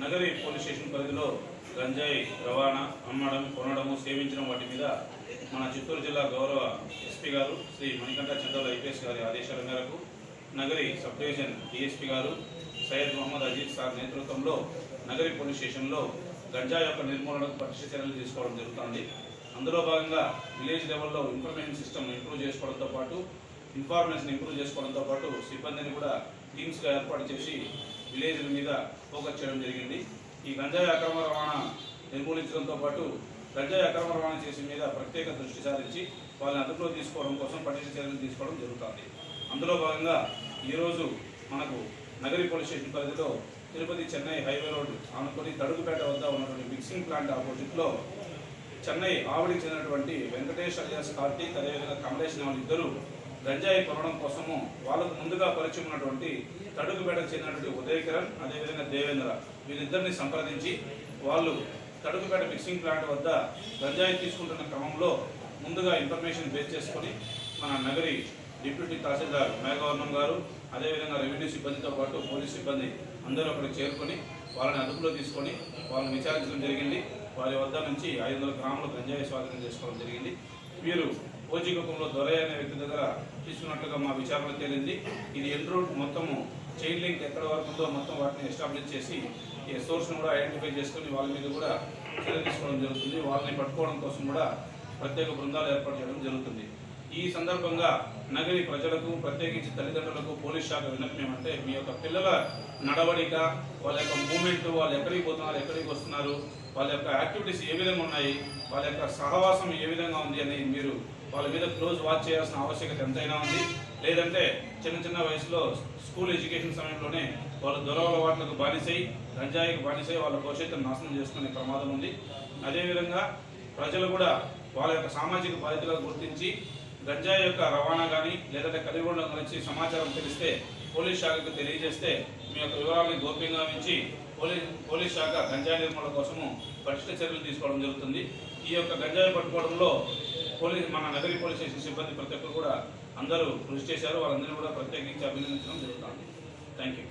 Nagari police station పరిధిలో గంజాయి రవాణా అమ్మడం కొనడము సేవించడం వాటి మీద మన చిత్తూరు జిల్లా గౌరవ ఎస్పీ గారు శ్రీ మణికంఠ చంద్రల ఐపీఎస్ గారి ఆదేశాల మేరకు నగరి సబ్ డివిజన్ డిఎస్పీ గారు సయ్యద్ మహమ్మద్ అజీజ్ సార్ నేతృత్వంలో నగరి పోలీస్ స్టేషన్లో గంజా యొక్క నిర్మూలనకు పటిష్ట చర్యలు తీసుకోవడం జరుగుతుంది. అందులో భాగంగా విలేజ్ లెవెల్లో ఇన్ఫర్మేషన్ సిస్టమ్ ఇంప్రూవ్ చేసుకోవడంతో పాటు ఇన్ఫార్మేషన్ ఇంప్రూవ్ చేసుకోవడంతో పాటు సిబ్బందిని కూడా టీమ్స్గా ఏర్పాటు చేసి విలేజ్ల మీద ఫోకస్ చేయడం జరిగింది. ఈ గంజాయి అక్రమ రవాణా నిర్మూలించడంతో పాటు గంజాయి అక్రమ రవాణా చేసే మీద ప్రత్యేక దృష్టి సారించి వాళ్ళని అదుపులో తీసుకోవడం కోసం పటిష్ట చర్యలు తీసుకోవడం జరుగుతుంది. అందులో భాగంగా ఈరోజు మనకు నగరి పోలీస్ స్టేషన్ పరిధిలో తిరుపతి చెన్నై హైవే రోడ్డు ఆనుకొని తడుగుపేట వద్ద ఉన్నటువంటి మిక్సింగ్ ప్లాంట్ ఆపోజిట్లో చెన్నై ఆవిడికి చెందినటువంటి వెంకటేష్ అలియాస్ కార్తీక్ అదేవిధంగా కమలేష్ అనే వాళ్ళు ఇద్దరు గంజాయి కొనడం కోసము వాళ్ళకు ముందుగా పరిచయం ఉన్నటువంటి తడుగుపేటకు చెందినటువంటి ఉదయ్ కిరణ్ అదేవిధంగా దేవేంద్ర వీరిద్దరిని సంప్రదించి వాళ్ళు తడుగుపేట మిక్సింగ్ ప్లాంట్ వద్ద గంజాయి తీసుకుంటున్న క్రమంలో ముందుగా ఇన్ఫర్మేషన్ బేస్ చేసుకొని మన నగరి డిప్యూటీ తహసీల్దార్ మేఘవర్ణం గారు అదేవిధంగా రెవెన్యూ సిబ్బందితో పాటు పోలీస్ సిబ్బంది అందరూ అక్కడికి చేరుకొని వాళ్ళని అదుపులో తీసుకొని వాళ్ళని విచారించడం జరిగింది. వారి వద్ద నుంచి ఐదు వందల గ్రాముల గంజాయి స్వాధీనం చేసుకోవడం జరిగింది. వీరు ఓజీకుప్పంలో దొరయ్య అనే వ్యక్తి దగ్గర తీసుకున్నట్లుగా మా విచారణ తేలింది. ఇది ఎన్ రూట్ మొత్తము చైన్ లింక్ ఎక్కడ వరకు ఉందో మొత్తం వాటిని ఎస్టాబ్లిష్ చేసి ఈ సోర్స్ను కూడా ఐడెంటిఫై చేసుకొని వాళ్ళ మీద కూడా చర్య తీసుకోవడం జరుగుతుంది. వాళ్ళని పట్టుకోవడం కోసం కూడా ప్రత్యేక బృందాలు ఏర్పాటు చేయడం జరుగుతుంది. ఈ సందర్భంగా నగరి ప్రజలకు ప్రత్యేకించి తల్లిదండ్రులకు పోలీస్ శాఖ విన్నపం ఏమంటే మీ యొక్క పిల్లల నడవడిక వాళ్ళ యొక్క మూమెంట్ వాళ్ళు ఎక్కడికి పోతున్నారు ఎక్కడికి వస్తున్నారు వాళ్ళ యొక్క యాక్టివిటీస్ ఏ విధంగా ఉన్నాయి వాళ్ళ యొక్క సహవాసం ఏ విధంగా ఉంది అని మీరు వాళ్ళ మీద క్లోజ్ వాచ్ చేయాల్సిన ఆవశ్యకత ఎంతైనా ఉంది. లేదంటే చిన్న చిన్న వయసులో స్కూల్ ఎడ్యుకేషన్ సమయంలోనే వాళ్ళు దొరవల వాట్లకు బానిసై గంజాయికి బానిసై వాళ్ళ భవిష్యత్తును నాశనం చేసుకునే ప్రమాదం ఉంది. అదేవిధంగా ప్రజలు కూడా వాళ్ళ యొక్క సామాజిక బాధ్యతలను గుర్తించి గంజాయి యొక్క రవాణా కానీ లేదంటే కలిగి ఉండడం గురించి సమాచారం తెలిస్తే పోలీస్ శాఖకు తెలియజేస్తే మీ యొక్క వివరాలను గోప్యంగా ఉంచి పోలీస్ పోలీస్ శాఖ గంజాయి నిర్మూలన కోసము పటిష్ట చర్యలు తీసుకోవడం జరుగుతుంది. ఈ యొక్క గంజాయి పట్టుకోవడంలో పోలీస్ మన నగరీ పోలీస్ స్టేషన్ సిబ్బంది ప్రతి ఒక్కరు కూడా అందరూ కృషి చేశారు. వాళ్ళందరినీ కూడా ప్రత్యేకించి అభినందించడం జరుగుతుంది. Thank you